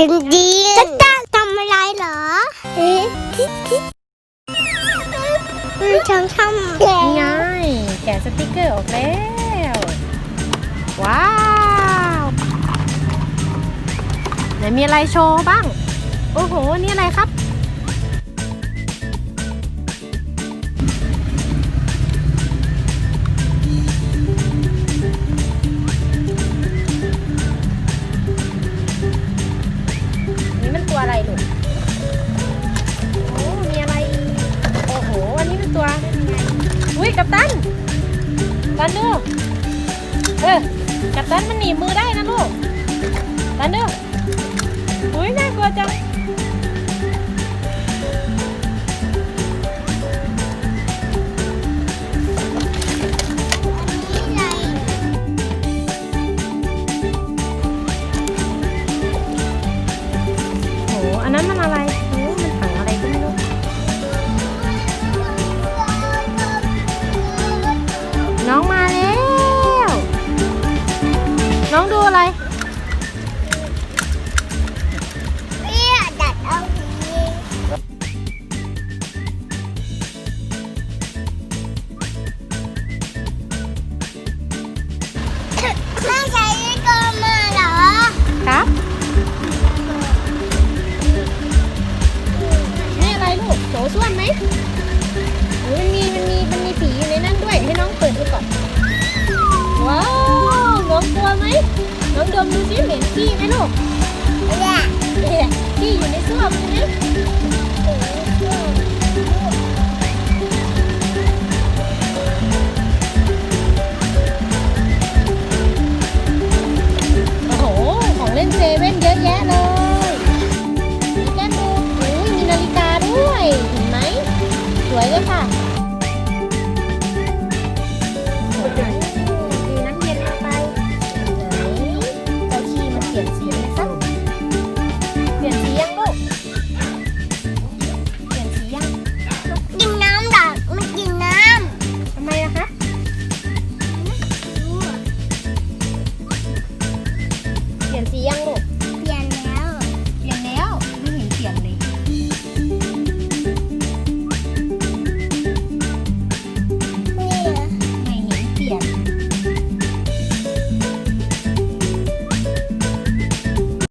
จริงจริงจะจ้างทำอะไรเหรอ เอ๊ะมันฉันทำนี่ายแกะสติกเกอร์ออกแล้ว ว้าวไหนมีอะไรโชว์บ้าง โอ้โห นี่อะไรครับ ลูกโอ้มีอะไร โอ้โห อันนี้เป็นตัวอุ้ย กัปตันตันดูเออ กัปตันมันหนีมือได้นะลูกตันดูอุ้ยน่ากลัวจัง น้องมาแล้ว น้องดูอะไร พี่ไหมลูกพี่อยู่ในส้วมใช่ไหโอ้โห ของเล่นเซเว่นเยอะแยะเลยมีแก้มดูมีนาฬิกาด้วย เห็นไหม สวยเลยค่ะ